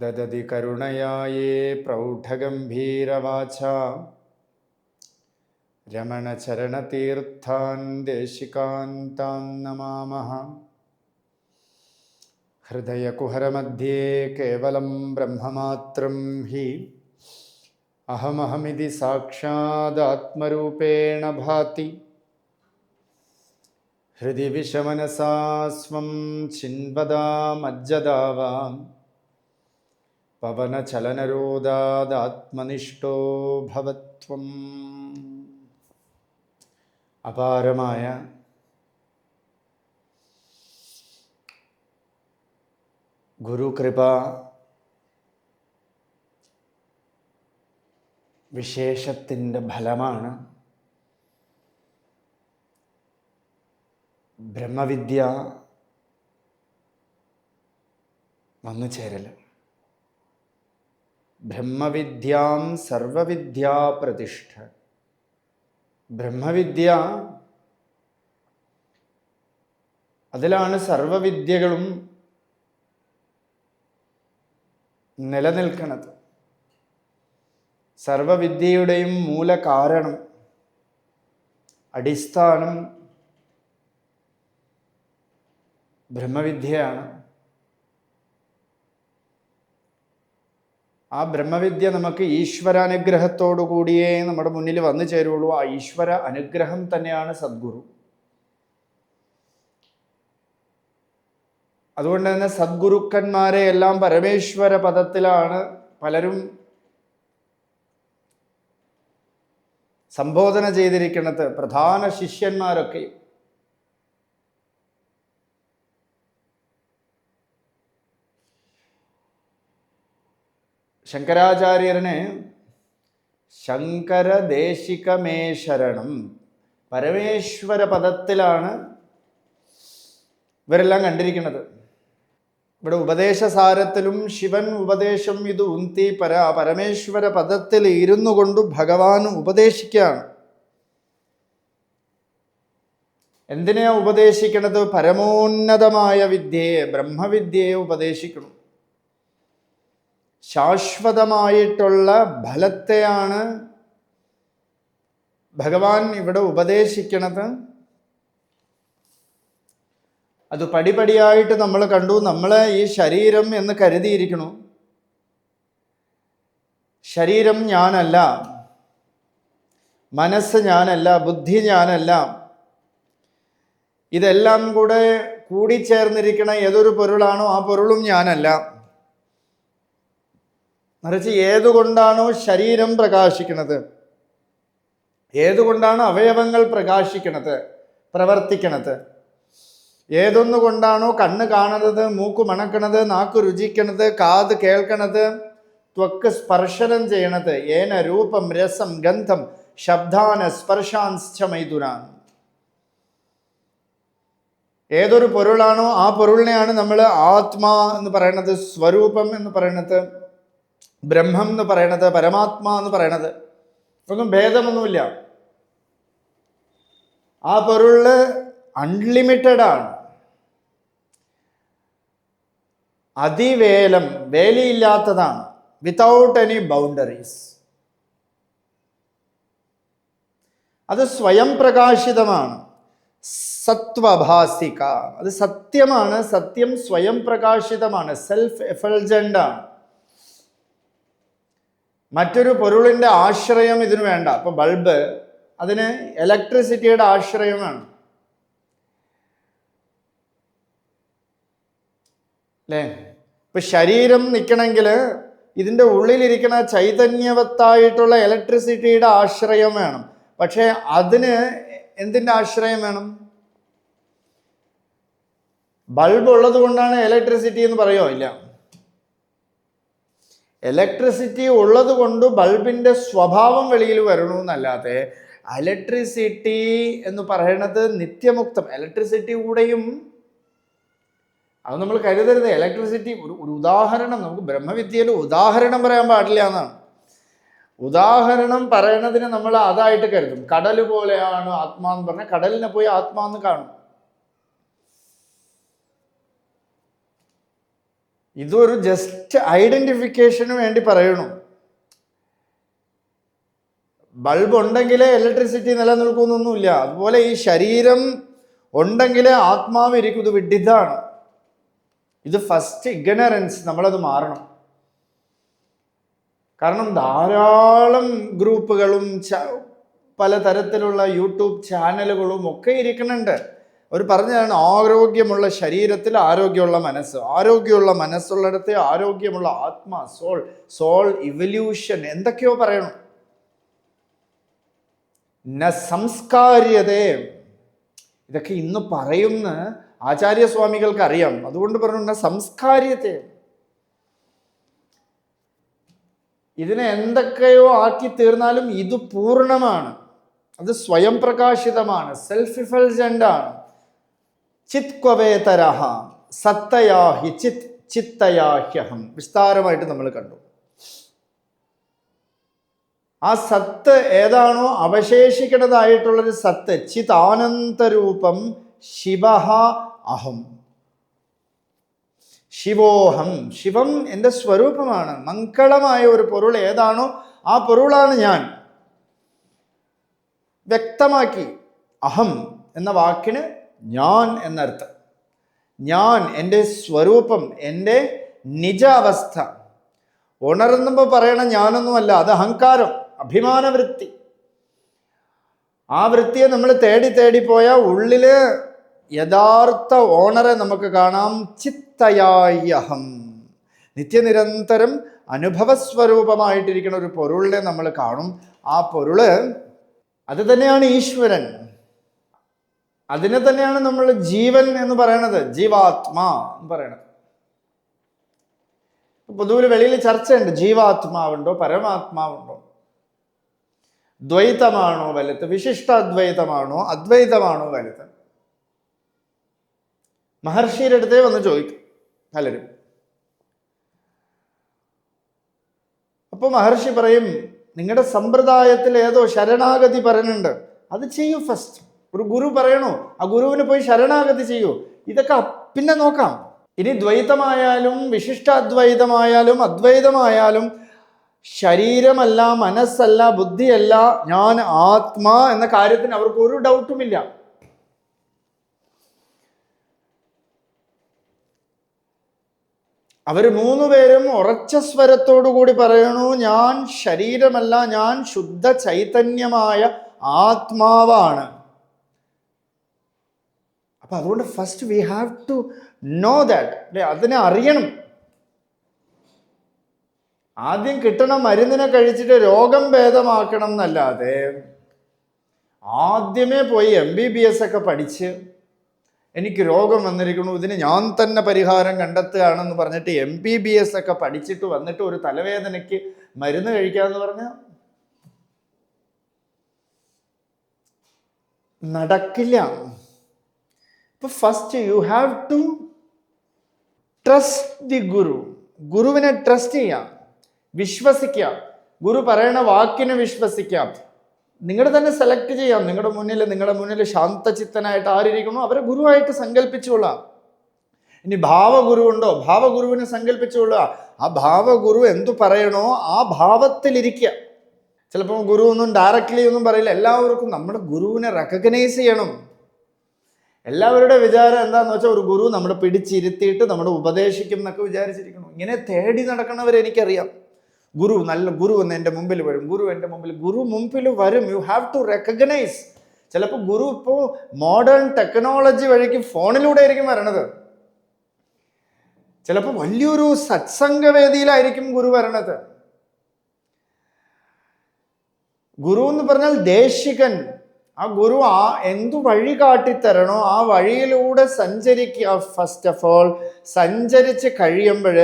ददति करुणया ये प्रौढगम्भीरवाचा रमणचरणतीर्थान् देशिकान्तान् नमामः हृदयकुहरमध्ये केवलं ब्रह्ममात्रं हि अहमहमिति साक्षादात्मरूपेण भाति हृदि विषमनसा स्वं चिन्वदामज्जदावाम् പവനചലനരോധാത്മനിഷ്ഠോ ഭവത്വം. അപാരമായ ഗുരുകൃപ വിശേഷത്തിന്റെ ഫലമാണ് ബ്രഹ്മവിദ്യ വന്നു ചേരൽ ബ്രഹ്മവിദ്യാം സർവവിദ്യാ പ്രതിഷ്ഠ. ബ്രഹ്മവിദ്യ അതിലാണ് സർവവിദ്യകളും നിലനിൽക്കുന്നത്. സർവവിദ്യയുടെയും മൂലകാരണം അടിസ്ഥാനം ബ്രഹ്മവിദ്യയാണ്. ആ ബ്രഹ്മവിദ്യ നമുക്ക് ഈശ്വരാനുഗ്രഹത്തോടു കൂടിയേ നമ്മുടെ മുന്നിൽ വന്നു ചേരുള്ളൂ. ആ ഈശ്വര അനുഗ്രഹം തന്നെയാണ് സദ്ഗുരു. അതുകൊണ്ട് തന്നെ സദ്ഗുരുക്കന്മാരെ എല്ലാം പരമേശ്വര പദത്തിലാണ് പലരും സംബോധന ചെയ്തിരിക്കുന്നത്. പ്രധാന ശിഷ്യന്മാരൊക്കെ ശങ്കരാചാര്യരന് ശങ്കരദേശികമേ ശരണം പരമേശ്വര പദത്തിലാണ് ഇവരെല്ലാം കണ്ടിരിക്കുന്നത്. ഇവിടെ ഉപദേശസാരത്തിലും ശിവൻ ഉപദേശം ഇത് ഉന്തി പര പരമേശ്വര പദത്തിൽ ഇരുന്നു കൊണ്ട് ഭഗവാൻ ഉപദേശിക്കുകയാണ്. എന്തിനാ ഉപദേശിക്കണത്? പരമോന്നതമായ വിദ്യയെ ബ്രഹ്മവിദ്യയെ ഉപദേശിക്കണം. ശാശ്വതമായിട്ടുള്ള ഫലത്തെയാണ് ഭഗവാൻ ഇവിടെ ഉപദേശിക്കണത്. അത് പടിപടിയായിട്ട് നമ്മൾ കണ്ടു. നമ്മൾ ഈ ശരീരം എന്ന് കരുതിയിരിക്കണു ശരീരം ഞാനല്ല. മനസ്സ് ഞാനല്ല. ബുദ്ധി ഞാനല്ല. ഇതെല്ലാം കൂടെ കൂടിച്ചേർന്നിരിക്കണ ഏതൊരു പൊരുളാണോ ആ പൊരുളും ഞാനല്ല. മറിച്ച് ഏതുകൊണ്ടാണോ ശരീരം പ്രകാശിക്കുന്നത്? ഏതുകൊണ്ടാണ് അവയവങ്ങൾ പ്രകാശിക്കണത് പ്രവർത്തിക്കണത്? ഏതൊന്നുകൊണ്ടാണോ കണ്ണ് കാണുന്നത് മൂക്ക് മണക്കണത് നാക്ക് രുചിക്കണത് കാത് കേൾക്കണത്? ത്വക്ക് സ്പർശനം ചെയ്യണത്. ഏന രൂപം രസം ഗന്ധം ശബ്ദാന സ്പർശാൻശ്ചമൈതുരാൻ ഏതൊരു പൊരുളാണോ ആ പൊരുളിനെയാണ് നമ്മൾ ആത്മാ എന്ന് പറയുന്നത് സ്വരൂപം എന്ന് പറയുന്നത് ബ്രഹ്മം എന്ന് പറയണത് പരമാത്മാ എന്ന് പറയണത്. ഒന്നും ഭേദമൊന്നുമില്ല. ആ പൊരുൾ അൺലിമിറ്റഡ് ആണ്. അതിവേലം വേലിയില്ലാത്തതാണ്. വിതൗട്ട് എനി ബൗണ്ടറീസ് അത് സ്വയം പ്രകാശിതമാണ്. സത്വഭാസിക. അത് സത്യമാണ് സത്യം സ്വയം പ്രകാശിതമാണ്. സെൽഫ് എഫൾജന്റ് ആണ്. മറ്റൊരു പൊരുളിന്റെ ആശ്രയം ഇതിന് വേണ്ട. അപ്പോൾ ബൾബ് അതിന് ഇലക്ട്രിസിറ്റിയുടെ ആശ്രയം വേണം അല്ലേ ഇപ്പം ശരീരം നിൽക്കണമെങ്കിൽ ഇതിന്റെ ഉള്ളിലിരിക്കുന്ന ചൈതന്യവത്തായിട്ടുള്ള ഇലക്ട്രിസിറ്റിയുടെ ആശ്രയം വേണം. പക്ഷേ അതിന് എന്തിന്റെ ആശ്രയം വേണം? ബൾബ് ഉള്ളത് കൊണ്ടാണ് ഇലക്ട്രിസിറ്റി എന്ന് പറയുമോ ഇല്ല. ഇലക്ട്രിസിറ്റി ഉള്ളത് കൊണ്ട് ബൾബിന്റെ സ്വഭാവം വെളിയിൽ വരണമെന്നല്ലാതെ ഇലക്ട്രിസിറ്റി എന്ന് പറയണത് നിത്യമുക്തം. ഇലക്ട്രിസിറ്റി കൂടെയും അത് നമ്മൾ കരുതരുത്. ഇലക്ട്രിസിറ്റി ഒരു ഒരു ഉദാഹരണം. നമുക്ക് ബ്രഹ്മവിദ്യയിൽ ഉദാഹരണം പറയാൻ പാടില്ല എന്നാണ്. ഉദാഹരണം പറയണതിന് നമ്മൾ അതായിട്ട് കരുതും. കടൽ പോലെയാണ് ആത്മാന്ന് പറഞ്ഞാൽ കടലിനെ പോയി ആത്മാന്ന് കാണും. ഇതൊരു ജസ്റ്റ് ഐഡന്റിഫിക്കേഷന് വേണ്ടി പറയണു. ബൾബ് ഉണ്ടെങ്കിലേ ഇലക്ട്രിസിറ്റി നിലനിൽക്കുന്നൊന്നുമില്ല അതുപോലെ ഈ ശരീരം ഉണ്ടെങ്കിലേ ആത്മാവ് ഇരിക്കും ഇത് വിഡിതാണ്. ഇത് ഫസ്റ്റ് ഇഗ്നറൻസ് നമ്മളത് മാറണം. കാരണം ധാരാളം ഗ്രൂപ്പുകളും പലതരത്തിലുള്ള യൂട്യൂബ് ചാനലുകളും ഒക്കെ ഇരിക്കുന്നുണ്ട്. അവർ പറഞ്ഞതാണ് ആരോഗ്യമുള്ള ശരീരത്തിൽ ആരോഗ്യമുള്ള മനസ്സ്. ആരോഗ്യമുള്ള മനസ്സുള്ളിടത്തെ ആരോഗ്യമുള്ള ആത്മ സോൾ സോൾ ഇവല്യൂഷൻ. എന്തൊക്കെയോ പറയണം. ന സംസ്കാര്യതേ. ഇതൊക്കെ ഇന്ന് പറയുന്ന ആചാര്യസ്വാമികൾക്ക് അറിയാം അതുകൊണ്ട് പറഞ്ഞു ന സംസ്കാര്യത്തെ ഇതിനെ എന്തൊക്കെയോ ആക്കി തീർന്നാലും ഇത് പൂർണമാണ്. അത് സ്വയം പ്രകാശിതമാണ്. Self effulgent ചിത് ക്വവേതരഹ സത്തയാഹി ചിത് ചിത്തയാഹ്യഹം. വിസ്താരമായിട്ട് നമ്മൾ കണ്ടു. ആ സത്ത് ഏതാണോ അവശേഷിക്കുന്നതായിട്ടുള്ളൊരു സത്ത്. ചിത് ആനന്ദരൂപം ശിവ അഹം. ശിവോഹം. ശിവം എന്റെ സ്വരൂപമാണ്. മംഗളമായ ഒരു പൊരുൾ ഏതാണോ ആ പൊരുളാണ് ഞാൻ. വ്യക്തമാക്കി. അഹം എന്ന വാക്കിന് ഞാൻ എന്നർത്ഥം. ഞാൻ എന്റെ സ്വരൂപം എന്റെ നിജ അവസ്ഥ ഉണർന്നുമ്പോൾ പറയണ ഞാനൊന്നുമല്ല അത് അഹങ്കാരം അഭിമാനവൃത്തി. ആ വൃത്തിയെ നമ്മൾ തേടി തേടി പോയാൽ ഉള്ളിൽ യഥാർത്ഥ ഓണറെ നമുക്ക് കാണാം. ചിത്തയായി അഹം. നിത്യനിരന്തരം അനുഭവസ്വരൂപമായിട്ടിരിക്കുന്ന ഒരു പൊരുളിനെ നമ്മൾ കാണും. ആ പൊരുൾ അത് തന്നെയാണ് ഈശ്വരൻ. അതിനെ തന്നെയാണ് നമ്മൾ ജീവൻ എന്ന് പറയണത് ജീവാത്മാ എന്ന് പറയണത്. പൊതുവിൽ വെളിയിൽ ചർച്ചയുണ്ട് ജീവാത്മാവുണ്ടോ പരമാത്മാവുണ്ടോ? ദ്വൈതമാണോ വലുത്? വിശിഷ്ടാദ്വൈതമാണോ അദ്വൈതമാണോ വലുത്? മഹർഷിയുടെ അടുത്തേ വന്ന് ചോദിക്കും പലരും. അപ്പോൾ മഹർഷി പറയും നിങ്ങളുടെ സമ്പ്രദായത്തിൽ ഏതോ ശരണാഗതി പറയുന്നുണ്ട് അത് ചെയ്യൂ ഫസ്റ്റ് ഒരു ഗുരു പറയണോ ആ ഗുരുവിന് പോയി ശരണാഗതി ചെയ്യൂ. ഇതൊക്കെ പിന്നെ നോക്കാം. ഇനി ദ്വൈതമായാലും വിശിഷ്ടാദ്വൈതമായാലും അദ്വൈതമായാലും ശരീരമല്ല മനസ്സല്ല ബുദ്ധിയല്ല ഞാൻ ആത്മാ എന്ന കാര്യത്തിന് അവർക്ക് ഒരു ഡൗട്ടുമില്ല അവർ മൂന്നുപേരും ഉറച്ച സ്വരത്തോടു കൂടി പറയണു ഞാൻ ശരീരമല്ല ഞാൻ ശുദ്ധ ചൈതന്യമായ ആത്മാവാണ്. അപ്പൊ അതുകൊണ്ട് first we have to know that അല്ലെ അതിനെ അറിയണം. ആദ്യം കിട്ടണ മരുന്നിനെ കഴിച്ചിട്ട് രോഗം ഭേദമാക്കണം എന്നല്ലാതെ ആദ്യമേ പോയി എം ബി ബി എസ് ഒക്കെ പഠിച്ച് എനിക്ക് രോഗം വന്നിരിക്കുന്നു ഇതിന് ഞാൻ തന്നെ പരിഹാരം കണ്ടെത്തുകയാണെന്ന് പറഞ്ഞിട്ട് എം ബി ബി എസ് ഒക്കെ പഠിച്ചിട്ട് വന്നിട്ട് ഒരു തലവേദനയ്ക്ക് മരുന്ന് കഴിക്കാന്ന് പറഞ്ഞാൽ നടക്കില്ല. ഇപ്പൊ first you have to trust the guru ഗുരുവിനെ ട്രസ്റ്റ് ചെയ്യാം. വിശ്വസിക്കാം. ഗുരു പറയണ വാക്കിനെ വിശ്വസിക്കാം. നിങ്ങൾ തന്നെ സെലക്ട് ചെയ്യാം. നിങ്ങളുടെ മുന്നിൽ നിങ്ങളുടെ മുന്നിൽ ശാന്തചിത്തനായിട്ട് ആരിയിരിക്കണോ അവരെ ഗുരുവായിട്ട് സങ്കല്പിച്ചുകൊള്ളാം ഇനി ഭാവഗുരു ഉണ്ടോ ഭാവഗുരുവിനെ സങ്കല്പിച്ചുകൊള്ളുക ആ ഭാവഗുരു എന്തു പറയണോ ആ ഭാവത്തിലിരിക്കുക. ചിലപ്പോൾ ഗുരു ഒന്നും ഡയറക്റ്റ്ലി ഒന്നും പറയില്ല. എല്ലാവർക്കും നമ്മുടെ ഗുരുവിനെ റെക്കഗ്നൈസ് ചെയ്യണം. എല്ലാവരുടെ വിചാരം എന്താന്ന് വെച്ചാൽ ഒരു ഗുരു നമ്മളെ പിടിച്ചിരുത്തിയിട്ട് നമ്മളെ ഉപദേശിക്കും എന്നൊക്കെ വിചാരിച്ചിരിക്കണം ഇങ്ങനെ തേടി നടക്കണവരെ എനിക്കറിയാം. ഗുരു നല്ല ഗുരു എന്ന് എന്റെ മുമ്പിൽ വരും. ഗുരു എന്റെ മുമ്പിൽ ഗുരു മുമ്പിൽ വരും. യു ഹാവ് ടു റെക്കഗ്നൈസ് ചിലപ്പോൾ ഗുരു ഇപ്പോൾ മോഡേൺ ടെക്നോളജി വഴിക്ക് ഫോണിലൂടെ ആയിരിക്കും വരണത്. ചിലപ്പോൾ വലിയൊരു സത്സംഗവേദിയിലായിരിക്കും ഗുരു വരണത്. ഗുരു എന്ന് പറഞ്ഞാൽ ദേശികൻ. ആ ഗുരു ആ എന്തു വഴി കാട്ടിത്തരണോ ആ വഴിയിലൂടെ സഞ്ചരിക്കുക ഫസ്റ്റ് ഓഫ് ഓൾ സഞ്ചരിച്ച് കഴിയുമ്പോൾ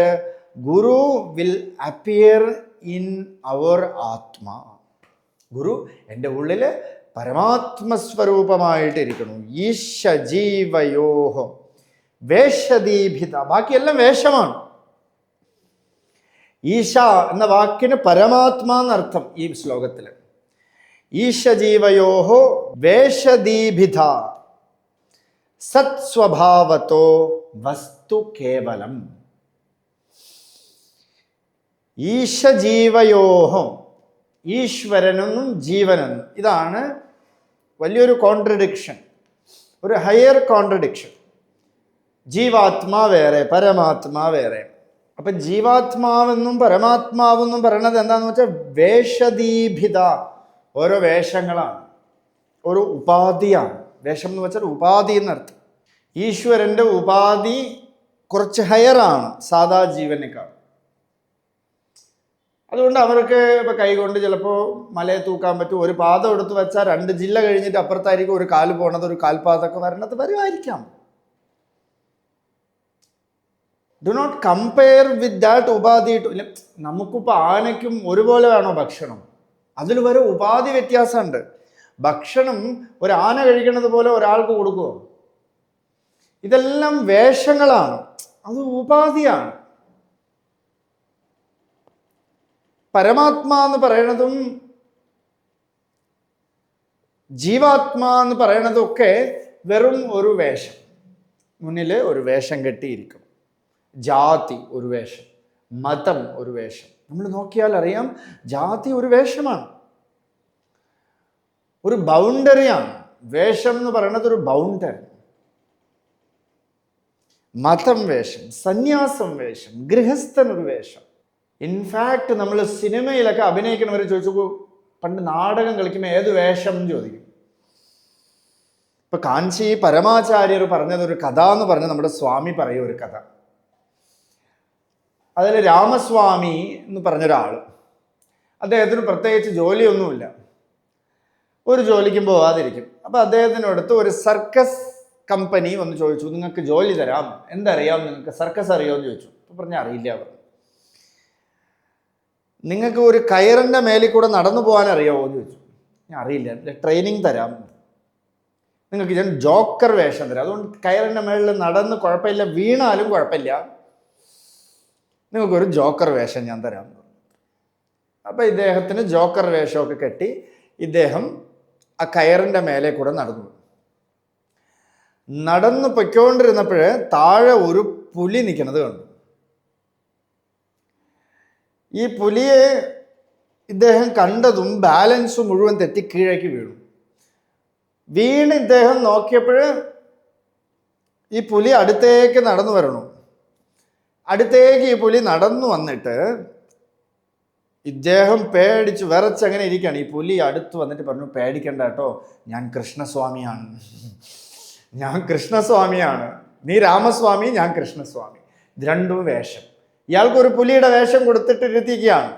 guru will appear in our ആത്മാ. ഗുരു എന്റെ ഉള്ളിൽ പരമാത്മസ്വരൂപമായിട്ടിരിക്കുന്നു. ഈശജീവയോഹം വേഷദീഭിത ബാക്കിയെല്ലാം വേഷമാണ്. ഈശ എന്ന വാക്കിന് പരമാത്മാ എന്നർത്ഥം ഈ ശ്ലോകത്തിൽ ഈശജീവയോഹോ വേഷദീഭിത. സത്സ്വഭാവത്തോ വസ്തു കേവലം. ഈശജീവയോഹം ഈശ്വരനെന്നും ജീവനെന്നും. ഇതാണ് വലിയൊരു കോൺട്രഡിക്ഷൻ ഒരു ഹയർ കോൺട്രഡിക്ഷൻ ജീവാത്മാ വേറെ പരമാത്മാ വേറെ. അപ്പം ജീവാത്മാവെന്നും പരമാത്മാവെന്നും പറയണത് എന്താണെന്ന് വെച്ചാൽ വേഷദീഭിത. ഓരോ വേഷങ്ങളാണ്. ഒരു ഉപാധിയാണ്. വേഷം എന്ന് വെച്ചാൽ ഉപാധി എന്നർത്ഥം. ഈശ്വരന്റെ ഉപാധി കുറച്ച് ഹയറാണ് സാധാ ജീവനേക്കാൾ. അതുകൊണ്ട് അവർക്ക് ഇപ്പം കൈകൊണ്ട് ചിലപ്പോൾ മലയെ തൂക്കാൻ പറ്റും. ഒരു പാദം എടുത്തു വെച്ചാൽ രണ്ട് ജില്ല കഴിഞ്ഞിട്ട് അപ്പുറത്തായിരിക്കും ഒരു കാൽ പോണത് ഒരു കാൽപാതൊക്കെ വരണത് വരുമായിരിക്കാം do not compare with that ഉപാധി ടു നമുക്കിപ്പോൾ ആനയ്ക്കും ഒരുപോലെ വേണോ ഭക്ഷണം? അതിൽ വരെ ഉപാധി വ്യത്യാസമുണ്ട്. ഭക്ഷണം ഒരാന ആന കഴിക്കുന്നത് പോലെ ഒരാൾക്ക് കൊടുക്കുമോ ഇതെല്ലാം വേഷങ്ങളാണ്. അത് ഉപാധിയാണ്. പരമാത്മാ എന്ന് പറയണതും ജീവാത്മാ എന്ന് പറയണതൊക്കെ വെറും ഒരു വേഷം. മുന്നിൽ ഒരു വേഷം കെട്ടിയിരിക്കും. ജാതി ഒരു വേഷം. മതം ഒരു വേഷം. നമ്മൾ നോക്കിയാൽ അറിയാം ജാതി ഒരു വേഷമാണ്. ഒരു ബൗണ്ടറിയാണ്. വേഷം എന്ന് പറയുന്നത് ഒരു ബൗണ്ടറി. മതം വേഷം സന്യാസം വേഷം ഗൃഹസ്ഥൻ ഒരു വേഷം. ഇൻഫാക്ട് നമ്മൾ സിനിമയിലൊക്കെ അഭിനയിക്കണവർ ചോദിച്ചു പണ്ട് നാടകം കളിക്കുമ്പോൾ ഏത് വേഷം എന്ന് ചോദിക്കും. ഇപ്പൊ കാഞ്ചി പരമാചാര്യർ പറഞ്ഞതൊരു കഥ എന്ന് പറഞ്ഞ നമ്മുടെ സ്വാമി പറയും ഒരു കഥ. അതിൽ രാമസ്വാമി എന്ന് പറഞ്ഞൊരാൾ അദ്ദേഹത്തിന് പ്രത്യേകിച്ച് ജോലിയൊന്നുമില്ല. ഒരു ജോലിക്കും പോവാതിരിക്കും. അപ്പോൾ അദ്ദേഹത്തിനടുത്ത് ഒരു സർക്കസ് കമ്പനി വന്ന് ചോദിച്ചു നിങ്ങൾക്ക് ജോലി തരാം. എന്തറിയാം നിങ്ങൾക്ക്? സർക്കസ് അറിയാമെന്ന് ചോദിച്ചു. അപ്പോൾ പറഞ്ഞാൽ അറിയില്ല. പറഞ്ഞു നിങ്ങൾക്ക് ഒരു കയറിന്റെ മേലിൽ കൂടെ നടന്നു പോകാൻ അറിയാമോ എന്ന് ചോദിച്ചു. ഞാൻ അറിയില്ല. ട്രെയിനിങ് തരാം. നിങ്ങൾക്ക് ഞാൻ ജോക്കർ വേഷം തരാം. അതുകൊണ്ട് കയറിന്റെ മേളിൽ നടന്ന് കുഴപ്പമില്ല വീണാലും കുഴപ്പമില്ല. നിങ്ങൾക്കൊരു ജോക്കർ വേഷം ഞാൻ തരാം അപ്പോൾ ഇദ്ദേഹത്തിന് ജോക്കർ വേഷമൊക്കെ കെട്ടി ഇദ്ദേഹം ആ കയറിന്റെ മേലെ കൂടെ നടന്നു. നടന്നു പൊയ്ക്കൊണ്ടിരുന്നപ്പോഴ് താഴെ ഒരു പുലി നിൽക്കുന്നത് കണ്ടു. ഈ പുലിയെ ഇദ്ദേഹം കണ്ടതും ബാലൻസ് മുഴുവൻ തെറ്റി കീഴേക്ക് വീണു. വീണ് ഇദ്ദേഹം നോക്കിയപ്പോൾ ഈ പുലി അടുത്തേക്ക് നടന്നു വരണു. അടുത്തേക്ക് ഈ പുലി നടന്നു വന്നിട്ട് ഇദ്ദേഹം പേടിച്ച് വിറച്ചങ്ങനെ ഇരിക്കുകയാണ്. ഈ പുലി അടുത്ത് വന്നിട്ട് പറഞ്ഞു പേടിക്കണ്ട കേട്ടോ ഞാൻ കൃഷ്ണസ്വാമിയാണ്. ഞാൻ കൃഷ്ണസ്വാമിയാണ്. നീ രാമസ്വാമി ഞാൻ കൃഷ്ണസ്വാമി. രണ്ടും വേഷം. ഇയാൾക്ക് ഒരു പുലിയുടെ വേഷം കൊടുത്തിട്ട് ഇരുത്തിക്കുകയാണ്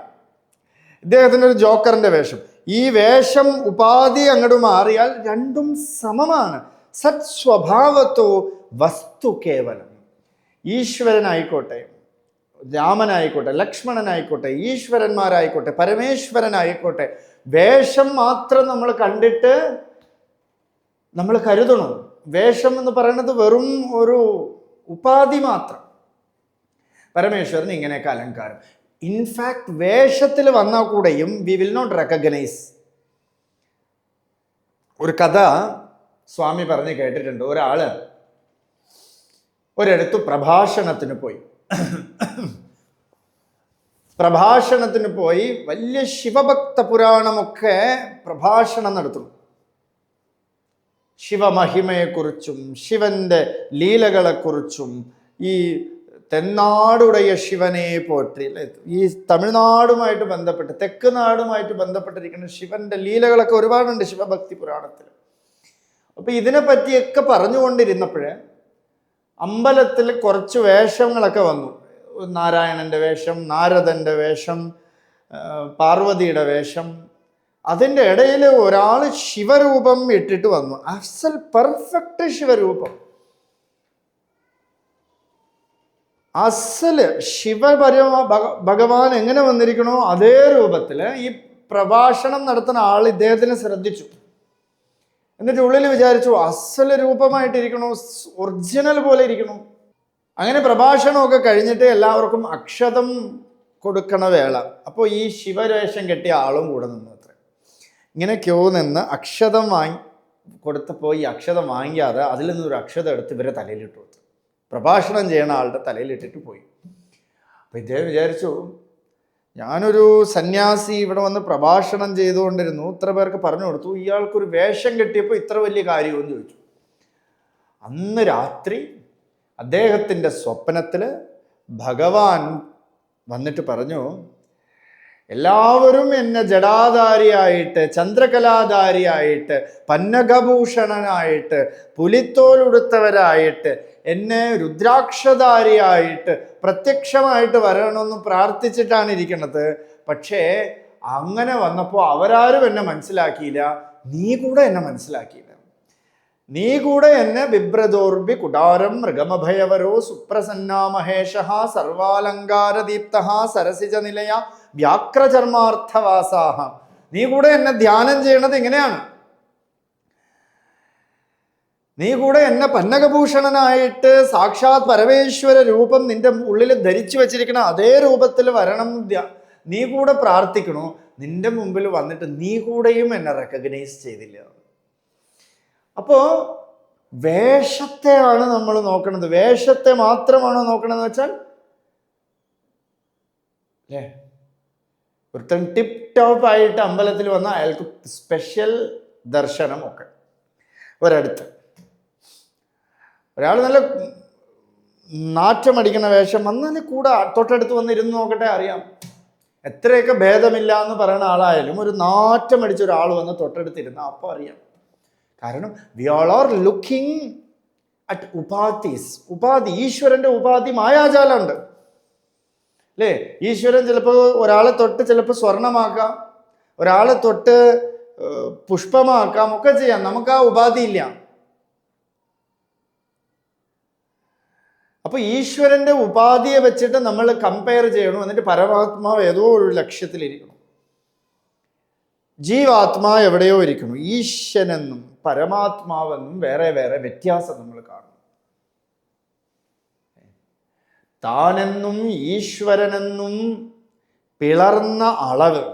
ഇദ്ദേഹത്തിന്റെ ഒരു ജോക്കറിന്റെ വേഷം. ഈ വേഷം ഉപാധി അങ്ങോട്ട് മാറിയാൽ രണ്ടും സമമാണ്. സത് സ്വഭാവത്തോ വസ്തു കേവലം. ഈശ്വരനായിക്കോട്ടെ രാമനായിക്കോട്ടെ ലക്ഷ്മണനായിക്കോട്ടെ ഈശ്വരന്മാരായിക്കോട്ടെ പരമേശ്വരനായിക്കോട്ടെ വേഷം മാത്രം നമ്മൾ കണ്ടിട്ട് നമ്മൾ കരുതണം. വേഷം എന്ന് പറയുന്നത് വെറും ഒരു ഉപാധി മാത്രം. പരമേശ്വരൻ ഇങ്ങനെയൊക്കെ അലങ്കാരം. ഇൻഫാക്ട് വേഷത്തിൽ വന്നാൽ കൂടെയും വി വിൽ നോട്ട് റെക്കഗ്നൈസ് ഒരു കഥ സ്വാമി പറഞ്ഞ് കേട്ടിട്ടുണ്ട്. ഒരാൾ ഒരിടത്ത് പ്രഭാഷണത്തിന് പോയി. പ്രഭാഷണത്തിന് പോയി വലിയ ശിവഭക്ത പുരാണമൊക്കെ പ്രഭാഷണം നടത്തുന്നു. ശിവമഹിമയെക്കുറിച്ചും ശിവന്റെ ലീലകളെക്കുറിച്ചും ഈ തെന്നാടുടയ ശിവനെ പോറ്റി ഈ തമിഴ്നാടുമായിട്ട് ബന്ധപ്പെട്ട് തെക്ക് നാടുമായിട്ട് ബന്ധപ്പെട്ടിരിക്കുന്ന ശിവന്റെ ലീലകളൊക്കെ ഒരുപാടുണ്ട് ശിവഭക്തി പുരാണത്തിൽ. അപ്പൊ ഇതിനെ പറ്റിയൊക്കെ പറഞ്ഞുകൊണ്ടിരുന്നപ്പോഴേ അമ്പലത്തിൽ കുറച്ച് വേഷങ്ങളൊക്കെ വന്നു. നാരായണന്റെ വേഷം നാരദന്റെ വേഷം പാർവതിയുടെ വേഷം. അതിന്റെ ഇടയിൽ ഒരാൾ ശിവരൂപം ഇട്ടിട്ട് വന്നു. അസൽ പെർഫെക്റ്റ് ശിവരൂപം. അസൽ ശിവപരമ ഭഗവാൻ എങ്ങനെ വന്നിരിക്കണോ അതേ രൂപത്തിൽ ഈ പ്രഭാഷണം നടത്തുന്ന ആൾ ഇദ്ദേഹത്തിനെ ശ്രദ്ധിച്ചു. എന്നിട്ട് ഉള്ളിൽ വിചാരിച്ചു അസല രൂപമായിട്ടിരിക്കണു ഒറിജിനൽ പോലെ ഇരിക്കണു. അങ്ങനെ പ്രഭാഷണമൊക്കെ കഴിഞ്ഞിട്ട് എല്ലാവർക്കും അക്ഷതം കൊടുക്കണ വേള. അപ്പോൾ ഈ ശിവവേഷം കെട്ടിയ ആളും കൂടെ നിന്നു അത്ര. ഇങ്ങനെ ക്യൂ നിന്ന് അക്ഷതം വാങ്ങി കൊടുത്തപ്പോൾ ഈ അക്ഷതം വാങ്ങിക്കാതെ അതിൽ നിന്നൊരു അക്ഷതം എടുത്ത് ഇവരെ തലയിലിട്ട് കൊടുത്തു പ്രഭാഷണം ചെയ്യണ ആളുടെ തലയിലിട്ടിട്ട് പോയി. അപ്പോൾ ഇദ്ദേഹം വിചാരിച്ചു ഞാനൊരു സന്യാസി ഇവിടെ വന്ന് പ്രഭാഷണം ചെയ്തുകൊണ്ടിരുന്നു. ഇത്ര പേർക്ക് പറഞ്ഞു കൊടുത്തു. ഇയാൾക്കൊരു വേഷം കിട്ടിയപ്പോൾ ഇത്ര വലിയ കാര്യമെന്ന് ചോദിച്ചു. അന്ന് രാത്രി അദ്ദേഹത്തിന്റെ സ്വപ്നത്തിൽ ഭഗവാൻ വന്നിട്ട് പറഞ്ഞു എല്ലാവരും എന്നെ ജടാധാരിയായിട്ട് ചന്ദ്രകലാധാരിയായിട്ട് പന്നകഭൂഷണനായിട്ട് പുലിത്തോലുടുത്തവരായിട്ട് എന്നെ രുദ്രാക്ഷധാരിയായിട്ട് പ്രത്യക്ഷമായിട്ട് വരണമെന്ന് പ്രാർത്ഥിച്ചിട്ടാണ് ഇരിക്കുന്നത്. പക്ഷേ അങ്ങനെ വന്നപ്പോൾ അവരാരും എന്നെ മനസ്സിലാക്കിയില്ല. നീ കൂടെ എന്നെ മനസ്സിലാക്കിയില്ല. നീ കൂടെ എന്നെ ബിഭ്രദോർബി കുടാരം മൃഗമഭയവരോ സുപ്രസന്നാ മഹേഷ സർവാലങ്കാരദീപ്ത സരസിജ നിലയ വ്യാക്രചർമാർത്ഥവാസാഹ നീ കൂടെ എന്നെ ധ്യാനം ചെയ്യണത് ഇങ്ങനെയാണ്. നീ കൂടെ എന്നെ പന്നകഭൂഷണനായിട്ട് സാക്ഷാത് പരമേശ്വര രൂപം നിന്റെ ഉള്ളിൽ ധരിച്ചു വെച്ചിരിക്കുന്ന അതേ രൂപത്തിൽ വരണം നീ കൂടെ പ്രാർത്ഥിക്കണു. നിന്റെ മുമ്പിൽ വന്നിട്ട് നീ കൂടെയും എന്നെ റെക്കഗ്നൈസ് ചെയ്തില്ല. അപ്പോ വേഷത്തെയാണ് നമ്മൾ നോക്കുന്നത് വേഷത്തെ മാത്രമാണോ നോക്കണമെന്ന് വെച്ചാൽ അല്ലേ ഒരുത്തൻ ടിപ്പ് ടോപ്പ് ആയിട്ട് അമ്പലത്തിൽ വന്ന അയാൾക്ക് സ്പെഷ്യൽ ദർശനമൊക്കെ. ഒരടുത്ത്. ഒരാൾ നല്ല നാറ്റമടിക്കുന്ന വേഷം വന്നാൽ കൂടെ തൊട്ടടുത്ത് വന്നിരുന്ന് നോക്കട്ടെ അറിയാം. എത്രയൊക്കെ ഭേദമില്ല എന്ന് പറയുന്ന ആളായാലും ഒരു നാറ്റമടിച്ച ഒരാൾ വന്ന് തൊട്ടടുത്തിരുന്ന അപ്പോൾ അറിയാം. കാരണം we all are looking at ഉപാധീസ്. ഉപാധി ഈശ്വരന്റെ ഉപാധി മായാജാലമുണ്ട്. അല്ലേ? ഈശ്വരൻ ചിലപ്പോൾ ഒരാളെ തൊട്ട് ചിലപ്പോൾ സ്വർണമാക്കാം. ഒരാളെ തൊട്ട് പുഷ്പമാക്കാം. ഒക്കെ ചെയ്യാം. നമുക്ക് ആ ഉപാധി അപ്പൊ ഈശ്വരന്റെ ഉപാധിയെ വെച്ചിട്ട് നമ്മൾ കമ്പയർ ചെയ്യണം. എന്നിട്ട് പരമാത്മാവ് ഏതോ ഒരു ലക്ഷ്യത്തിലിരിക്കണം ജീവാത്മാ എവിടെയോ ഇരിക്കുന്നു. ഈശ്വരനെന്നും പരമാത്മാവെന്നും വേറെ വേറെ വ്യത്യാസം നമ്മൾ കാണും താനെന്നും ഈശ്വരനെന്നും പിളർന്ന അളവ്.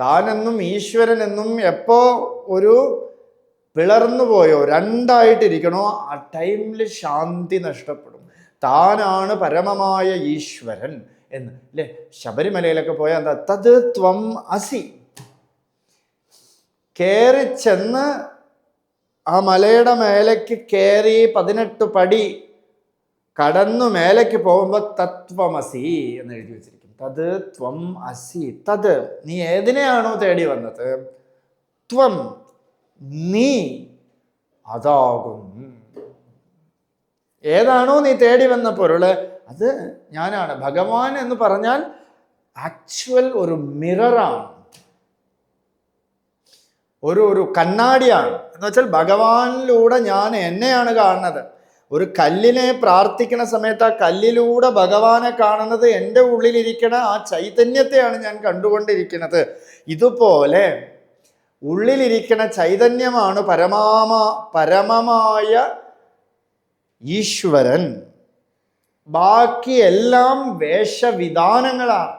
താനെന്നും ഈശ്വരനെന്നും എപ്പോ ഒരു പിളർന്നു പോയോ രണ്ടായിട്ടിരിക്കണോ ആ ടൈമിൽ ശാന്തി നഷ്ടപ്പെടും. താനാണ് പരമമായ ഈശ്വരൻ എന്ന്. അല്ലേ ശബരിമലയിലൊക്കെ പോയാൽ എന്താ? തത് ത്വം അസി. കയറി ചെന്ന് ആ മലയുടെ മേലേക്ക് കയറി പതിനെട്ട് പടി കടന്നു മേലേക്ക് പോകുമ്പോൾ തത്വമസി എന്ന് എഴുതി വെച്ചിരിക്കും തത് ത്വം അസി. തത്. നീ ഏതിനെയാണോ തേടി വന്നത്? ത്വം. നീ അതാകും. ഏതാണോ നീ തേടി വന്ന പൊരുൾ? അത് ഞാനാണ്. ഭഗവാൻ എന്ന് പറഞ്ഞാൽ ആക്ച്വൽ ഒരു മിററാണ്. ഒരു ഒരു കണ്ണാടിയാണ്. എന്ന് വെച്ചാൽ ഭഗവാനിലൂടെ ഞാൻ എന്നെയാണ് കാണുന്നത്. ഒരു കല്ലിനെ പ്രാർത്ഥിക്കുന്ന സമയത്ത് ആ കല്ലിലൂടെ ഭഗവാനെ കാണുന്നത് എന്റെ ഉള്ളിലിരിക്കണ ആ ചൈതന്യത്തെയാണ് ഞാൻ കണ്ടുകൊണ്ടിരിക്കുന്നത്. ഇതുപോലെ ഉള്ളിലിരിക്കണ ചൈതന്യമാണ് പരമാമ പരമമായ ഈശ്വരൻ. ബാക്കി എല്ലാം വേഷവിധാനങ്ങളാണ്.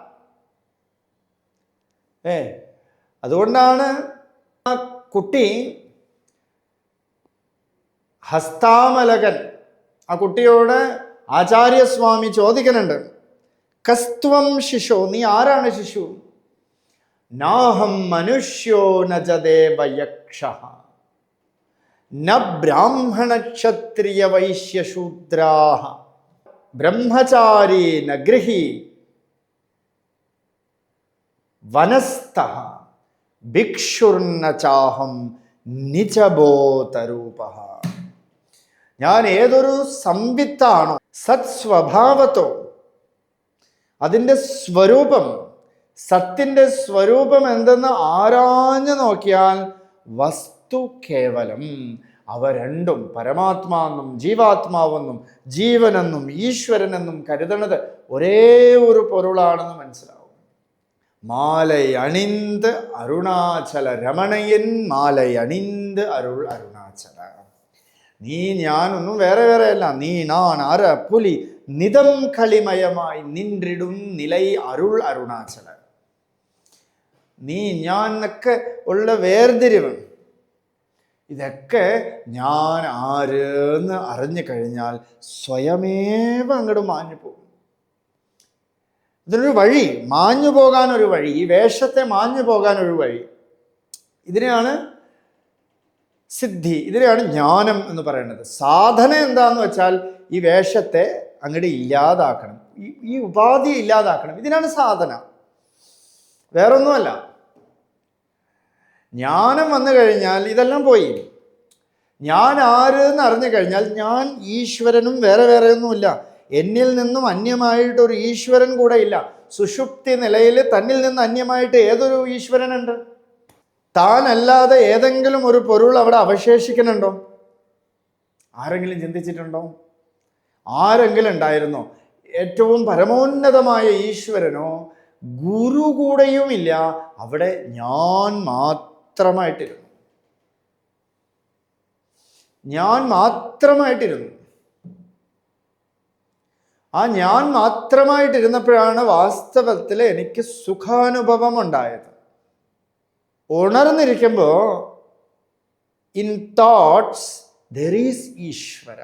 ഏ അതുകൊണ്ടാണ് ആ കുട്ടി ഹസ്താമലകൻ. ആ കുട്ടിയോട് ആചാര്യസ്വാമി ചോദിക്കുന്നുണ്ട് കസ്ത്വം ശിശു നീ ആരാണ് ശിശു? നാഹം മനുഷ്യോ നജദേവ യക്ഷ ന ബ്രാഹ്മണക്ഷത്രിയ വൈശ്യശൂദ്രാഹ ബ്രഹ്മചാരി ന ഗൃഹി വനസ്ഥ. ഭിക്ഷുർന ചാഹം നിജബോധരൂപ. ഞാൻ ഏതൊരു സംവിത്താണോ സത്സ്വഭാവത്തോ അതിന്റെ സ്വരൂപം സത്തിന്റെ സ്വരൂപം എന്തെന്ന് ആരാഞ്ഞു നോക്കിയാൽ വസ്തു കേവലം. അവ രണ്ടും പരമാത്മാവെന്നും ജീവാത്മാവെന്നും ജീവനെന്നും ഈശ്വരനെന്നും കരുതണത് ഒരേ ഒരു പൊരുളാണെന്ന് മനസ്സിലാവും. മാലൈ അണിന്ത് അരുണാചല രമണയൻ മാലൈ അണിന്ത് അരുൾ അരുണാചല. നീ ഞാനൊന്നും വേറെ വേറെ അല്ല. നീ നാൻ അര പുലി നിതം കളിമയമായി നിൻറിടും നിലൈ അരുൾ അരുണാചല. നീ ഞാൻ എന്നൊക്കെ ഉള്ള വേർതിരിവ്. ഇതൊക്കെ ഞാൻ ആര് എന്ന് അറിഞ്ഞു കഴിഞ്ഞാൽ സ്വയമേവ അങ്ങോട്ട് മാഞ്ഞു പോകും. ഇതിനൊരു വഴി മാഞ്ഞു പോകാൻ ഒരു വഴി ഈ വേഷത്തെ മാഞ്ഞു പോകാൻ ഒരു വഴി. ഇതിനെയാണ് സിദ്ധി ഇതിനെയാണ് ജ്ഞാനം എന്ന് പറയുന്നത്. സാധന എന്താന്ന് വെച്ചാൽ ഈ വേഷത്തെ അങ്ങോട്ട് ഇല്ലാതാക്കണം. ഈ ഉപാധി ഇല്ലാതാക്കണം. ഇതിനാണ് സാധന. വേറൊന്നുമല്ല. ജ്ഞാനം വന്നു കഴിഞ്ഞാൽ ഇതെല്ലാം പോയി. ഞാൻ ആര് എന്ന് അറിഞ്ഞു കഴിഞ്ഞാൽ ഞാൻ ഈശ്വരനും വേറെ വേറെ ഒന്നുമില്ല എന്നിൽ നിന്നും അന്യമായിട്ട് ഒരു ഈശ്വരൻ കൂടെ ഇല്ല. സുഷുപ്തി നിലയിൽ തന്നിൽ നിന്ന് അന്യമായിട്ട് ഏതൊരു ഈശ്വരനുണ്ട്? താനല്ലാതെ ഏതെങ്കിലും ഒരു പൊരുൾ അവിടെ അവശേഷിക്കുന്നുണ്ടോ? ആരെങ്കിലും ചിന്തിച്ചിട്ടുണ്ടോ? ആരെങ്കിലും ഉണ്ടായിരുന്നോ? ഏറ്റവും പരമോന്നതമായ ഈശ്വരനോ ഗുരു കൂടെയുമില്ല അവിടെ ഞാൻ മാത്രമായിട്ടിരുന്നു. ഞാൻ മാത്രമായിട്ടിരുന്നു. ആ ഞാൻ മാത്രമായിട്ടിരുന്നപ്പോഴാണ് വാസ്തവത്തിൽ എനിക്ക് സുഖാനുഭവം ഉണ്ടായത് ഉണർന്നിരിക്കുമ്പോൾ in thoughts there is Ishwara.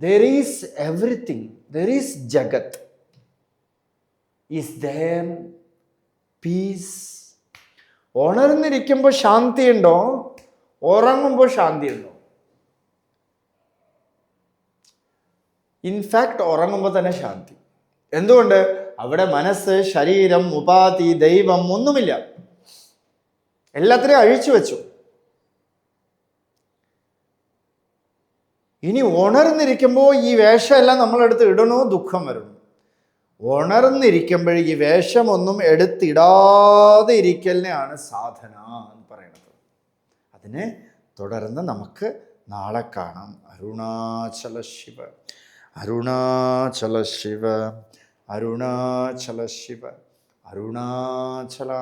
There is everything there is jagat. Is there peace ഉണർന്നിരിക്കുമ്പോൾ ശാന്തിയുണ്ടോ? ഉറങ്ങുമ്പോൾ ശാന്തിയുണ്ടോ? ഇൻഫാക്ട് ഉറങ്ങുമ്പോൾ തന്നെ ശാന്തി. എന്തുകൊണ്ട്? അവിടെ മനസ്സ് ശരീരം ഉപാധി ദൈവം ഒന്നുമില്ല. എല്ലാത്തിനെയും അഴിച്ചു വെച്ചു. ഇനി ഉണർന്നിരിക്കുമ്പോൾ ഈ വേഷമെല്ലാം നമ്മളെടുത്ത് ഇടണോ? ദുഃഖം വരുന്നു ഉണർന്നിരിക്കുമ്പോൾ ഈ വേഷമൊന്നും എടുത്തിടാതെ ഇരിക്കലിനെയാണ് സാധന എന്ന് പറയുന്നത്. അതിനെ തുടർന്ന് നമുക്ക് നാളെ കാണാം. അരുണാചല ശിവ. അരുണാചല ശിവ. അരുണാചല ശിവ. അരുണാചല